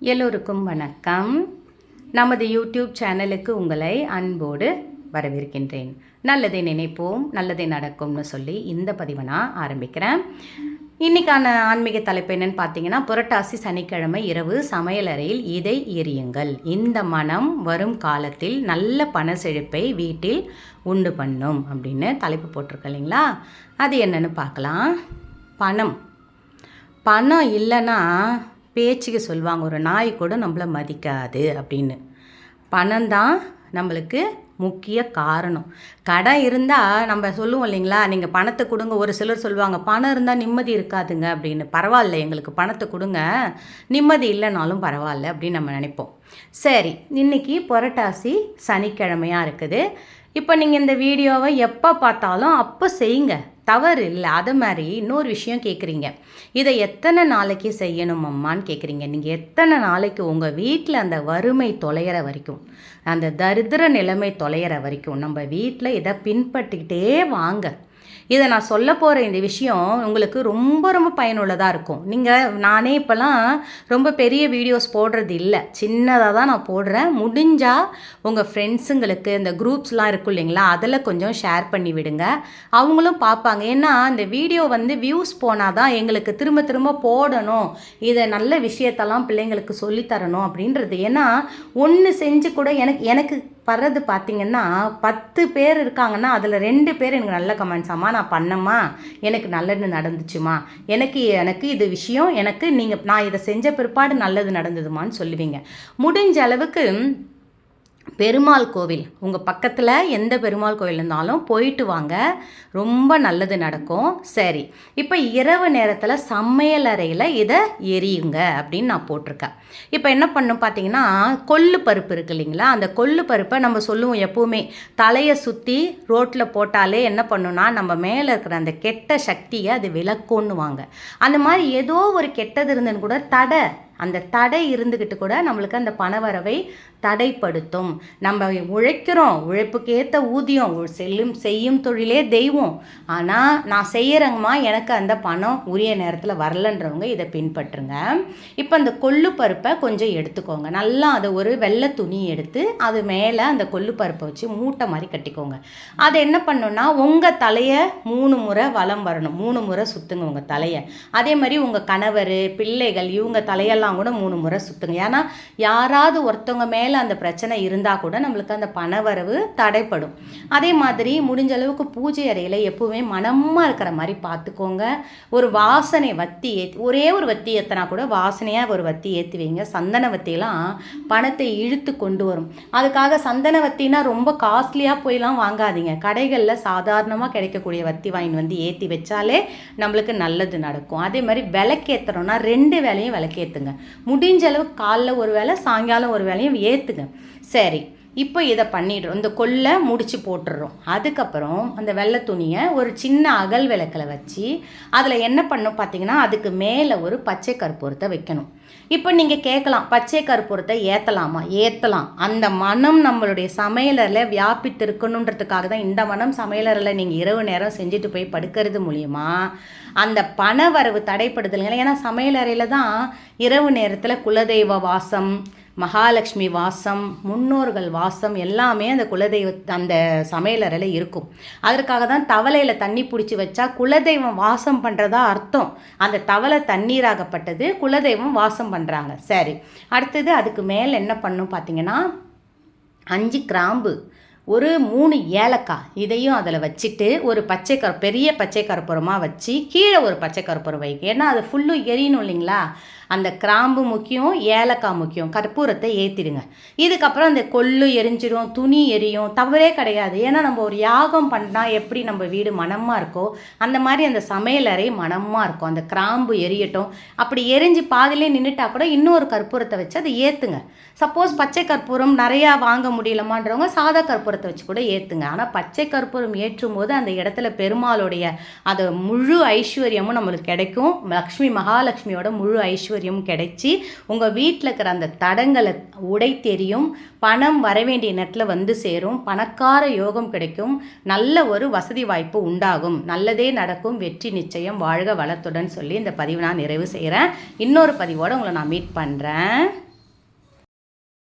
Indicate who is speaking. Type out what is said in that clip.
Speaker 1: எல்லோருக்கும் வணக்கம். நமது யூடியூப் சேனலுக்கு உங்களை அன்போடு வரவேற்கின்றேன். நல்லதை நினைப்போம் நல்லதை நடக்கும்னு சொல்லி இந்த பதிவை நான் ஆரம்பிக்கிறேன். இன்றைக்கான ஆன்மீக தலைப்பு என்னன்னு பார்த்தீங்கன்னா புரட்டாசி சனிக்கிழமை இரவு சமையலறையில் இதை எரியுங்கள் இந்த மனம் வரும் காலத்தில் நல்ல பண செழிப்பை வீட்டில் உண்டு பண்ணும் அப்படின்னு தலைப்பு போட்டிருக்க இல்லைங்களா? அது என்னன்னு பார்க்கலாம். பணம். பணம் இல்லைன்னா பேச்சுக்கு சொல்லுவாங்க. ஒரு நாய் கூட நம்மளை மதிக்காது அப்படின்னு. பணம் தான் நம்மளுக்கு முக்கிய காரணம். கடன் இருந்தால் நம்ம சொல்லுவோம் இல்லைங்களா? நீங்கள் பணத்தை கொடுங்க. ஒரு சிலர் சொல்லுவாங்க பணம் இருந்தால் நிம்மதி இருக்காதுங்க அப்படின்னு. பரவாயில்ல எங்களுக்கு பணத்தை கொடுங்க. நிம்மதி இல்லைனாலும் பரவாயில்ல அப்படின்னு நம்ம நினைப்போம். சரி இன்னைக்கு புரட்டாசி சனிக்கிழமையாக இருக்குது. இப்போ நீங்கள் இந்த வீடியோவை எப்போ பார்த்தாலும் அப்போ செய்யுங்க. தவறு இல்லை அது மாதிரி இன்னொரு விஷயம் கேட்குறீங்க இதை எத்தனை நாளைக்கு செய்யணும் அம்மான்னு கேட்குறீங்க நீங்கள் எத்தனை நாளைக்கு உங்கள் வீட்டில் அந்த வறுமை தொலைகிற வரைக்கும் அந்த தரித்திர நிலைமை தொலைகிற வரைக்கும் நம்ம வீட்டில் இதை பின்பற்றிக்கிட்டே வாங்க. இதை நான் சொல்ல போகிற இந்த விஷயம் உங்களுக்கு ரொம்ப ரொம்ப பயனுள்ளதாக இருக்கும். நீங்கள் நானே இப்போல்லாம் ரொம்ப பெரிய வீடியோஸ் போடுறது இல்லை. சின்னதாக தான் நான் போடுறேன். முடிஞ்சால் உங்கள் ஃப்ரெண்ட்ஸுங்களுக்கு இந்த குரூப்ஸ்லாம் இருக்கும் இல்லைங்களா அதில் கொஞ்சம் ஷேர் பண்ணி விடுங்க. அவங்களும் பார்ப்பாங்க. ஏன்னா இந்த வீடியோ வந்து வியூஸ் போனால் தான் எங்களுக்கு திரும்ப திரும்ப போடணும். இதை நல்ல விஷயத்தெல்லாம் பிள்ளைங்களுக்கு சொல்லித்தரணும் அப்படின்றது. ஏன்னா ஒன்று செஞ்சு கூட எனக்கு எனக்கு வர்றது பார்த்தீங்கன்னா பத்து பேர் இருக்காங்கன்னா அதில் ரெண்டு பேர் எனக்கு நல்ல கமெண்ட்ஸ் அம்மா நான் பண்ணம்மா. எனக்கு நல்லது நடந்துச்சுமா எனக்கு எனக்கு இது விஷயம். எனக்கு நீங்கள் நான் இதை செஞ்ச பிற்பாடு நல்லது நடந்ததுமான்னு சொல்லுவீங்க. முடிஞ்ச அளவுக்கு பெருமாள் கோவில். உங்கள் பக்கத்தில் எந்த பெருமாள் கோவில் இருந்தாலும் போயிட்டு வாங்க. ரொம்ப நல்லது நடக்கும். சரி இப்போ இரவு நேரத்தில் சமையலறையில் இதை எரியுங்க அப்படின்னு நான் போட்டிருக்கேன். இப்போ என்ன பண்ணும் பார்த்தீங்கன்னா கொள்ளு பருப்பு இருக்கு இல்லைங்களா? அந்த கொள்ளு பருப்பை நம்ம சொல்லுவோம் எப்போவுமே. தலையை சுற்றி ரோட்டில் போட்டாலே என்ன பண்ணுன்னா நம்ம மேலே இருக்கிற அந்த கெட்ட சக்தியை அது விளக்கோன்னுவாங்க அந்த மாதிரி ஏதோ ஒரு கெட்டது இருந்துன்னு கூட தடை அந்த தடை இருந்துக்கிட்டு கூட நம்மளுக்கு அந்த பணவரவை தடைப்படுத்தும். நம்ம உழைக்கிறோம் உழைப்புக்கேற்ற ஊதியம் செல்லும் செய்யும் தொழிலே தெய்வம். ஆனால் நான் செய்கிறேங்கம்மா எனக்கு அந்த பணம் உரிய நேரத்தில் வரலன்றவங்க இதை பின்பற்றுங்க. இப்போ அந்த கொள்ளு பருப்பை கொஞ்சம் எடுத்துக்கோங்க. நல்லா அதை ஒரு வெள்ளை துணி எடுத்து அது மேலே அந்த கொள்ளு பருப்பை வச்சு மூட்டை மாதிரி கட்டிக்கோங்க. அதை என்ன பண்ணுன்னா உங்கள் தலையை மூணு முறை வலம் வரணும். மூணு முறை சுற்றுங்க உங்கள் தலையை. அதே மாதிரி உங்கள் கணவர் பிள்ளைகள் இவங்க தலையெல்லாம் எல்லாம் கூட மூணு முறை சுற்றுங்க ஏன்னா யாராவது ஒருத்தவங்க மேலே அந்த பிரச்சனை இருந்தால் கூட நம்மளுக்கு அந்த பணவரவு தடைப்படும். அதே மாதிரி முடிஞ்ச அளவுக்கு பூஜை அறையில் எப்போவுமே மனமாக இருக்கிற மாதிரி பார்த்துக்கோங்க ஒரு வாசனை வத்தி ஏற்றி ஒரே ஒரு வத்தி ஏற்றினா கூட வாசனையாக ஒரு வத்தி ஏற்றி வைங்க. சந்தன வத்தியெல்லாம் பணத்தை இழுத்து கொண்டு வரும். அதுக்காக சந்தன வத்தினா ரொம்ப காஸ்ட்லியாக போயெல்லாம் வாங்காதீங்க. கடைகளில் சாதாரணமாக கிடைக்கக்கூடிய வத்தி வாங்கின்னு வந்து ஏற்றி வச்சாலே நம்மளுக்கு நல்லது நடக்கும். அதே மாதிரி விளக்கேற்றுறோன்னா ரெண்டு வேலையும் விளக்கேற்றுங்க முடிஞ்ச அளவு காலைல ஒரு வேளை சாயங்காலம் ஒரு வேலையும் ஏற்றுங்க சரி. இப்போ இதை பண்ணிடுறோம். இந்த கொல்லை முடித்து போட்டுடுறோம். அதுக்கப்புறம் அந்த வெள்ளை துணியை ஒரு சின்ன அகல் விளக்கில் வச்சு அதில் என்ன பண்ணும் பார்த்தீங்கன்னா அதுக்கு மேலே ஒரு பச்சை கற்பூரத்தை வைக்கணும். இப்போ நீங்கள் கேட்கலாம் பச்சை கற்பூரத்தை ஏற்றலாமா ஏற்றலாம் அந்த மனம் நம்மளுடைய சமையலரில் வியாபித்து இருக்கணுன்றதுக்காக தான் இந்த மனம் சமையலரில் நீங்கள் இரவு நேரம் செஞ்சுட்டு போய் படுக்கிறது மூலியமா அந்த பண வரவு தடைப்படுதலுங்க ஏன்னா சமையலறையில் தான் இரவு நேரத்தில் குலதெய்வ வாசம் மகாலட்சுமி வாசம் முன்னோர்கள் வாசம் எல்லாமே அந்த குலதெய்வ அந்த சமையலறையில் இருக்கும். அதற்காக தான் தவளையில் தண்ணி பிடிச்சி வச்சா குலதெய்வம் வாசம் பண்ணுறதா அர்த்தம். அந்த தவளை தண்ணீராகப்பட்டது குலதெய்வம் வாசம் பண்ணுறாங்க சரி அடுத்தது அதுக்கு மேலே என்ன பண்ணும் பார்த்தீங்கன்னா அஞ்சு கிராம்பு. ஒரு மூணு ஏலக்காய் இதையும் அதில் வச்சுட்டு ஒரு பச்சை கரு பெரிய பச்சை கற்பூரமாக வச்சு கீழே ஒரு பச்சை கற்பூரம் வைக்க ஏன்னா அது ஃபுல்லும் எரியணும் இல்லைங்களா? அந்த கிராம்பு முக்கியம் ஏலக்காய் முக்கியம். கற்பூரத்தை ஏற்றிடுங்க இதுக்கப்புறம் அந்த கொள்ளு எரிஞ்சிடும் துணி எரியும் தவறே கிடையாது. ஏன்னா நம்ம ஒரு யாகம் பண்ணால் எப்படி நம்ம வீடு மனமாக இருக்கோ அந்த மாதிரி அந்த சமையலறை மனமாக இருக்கும். அந்த கிராம்பு எரியட்டும். அப்படி எரிஞ்சு பாதிலே நின்றுட்டா கூட இன்னொரு கற்பூரத்தை வச்சு அதை ஏற்றுங்க சப்போஸ் பச்சை கற்பூரம் நிறையா வாங்க முடியலமான்றவங்க சாதா கற்பூரம் கற்பூரத்தை வச்சு கூட ஏற்றுங்க ஆனால் பச்சை கற்பூரம் ஏற்றும் போது அந்த இடத்துல பெருமாளுடைய அது முழு ஐஸ்வர்யமும் நம்மளுக்கு கிடைக்கும். லக்ஷ்மி மகாலட்சுமியோட முழு ஐஸ்வர்யமும் கிடைச்சி உங்கள் வீட்டில் இருக்கிற அந்த தடங்களை உடை தெரியும் பணம் வர வேண்டிய நேரத்தில் வந்து சேரும் பணக்கார யோகம் கிடைக்கும் நல்ல ஒரு வசதி வாய்ப்பு உண்டாகும். நல்லதே நடக்கும் வெற்றி நிச்சயம் வாழ்க வளத்துடன் சொல்லி இந்த பதிவு நான் நிறைவு செய்கிறேன் இன்னொரு பதிவோடு உங்களை நான் மீட் பண்ணுறேன்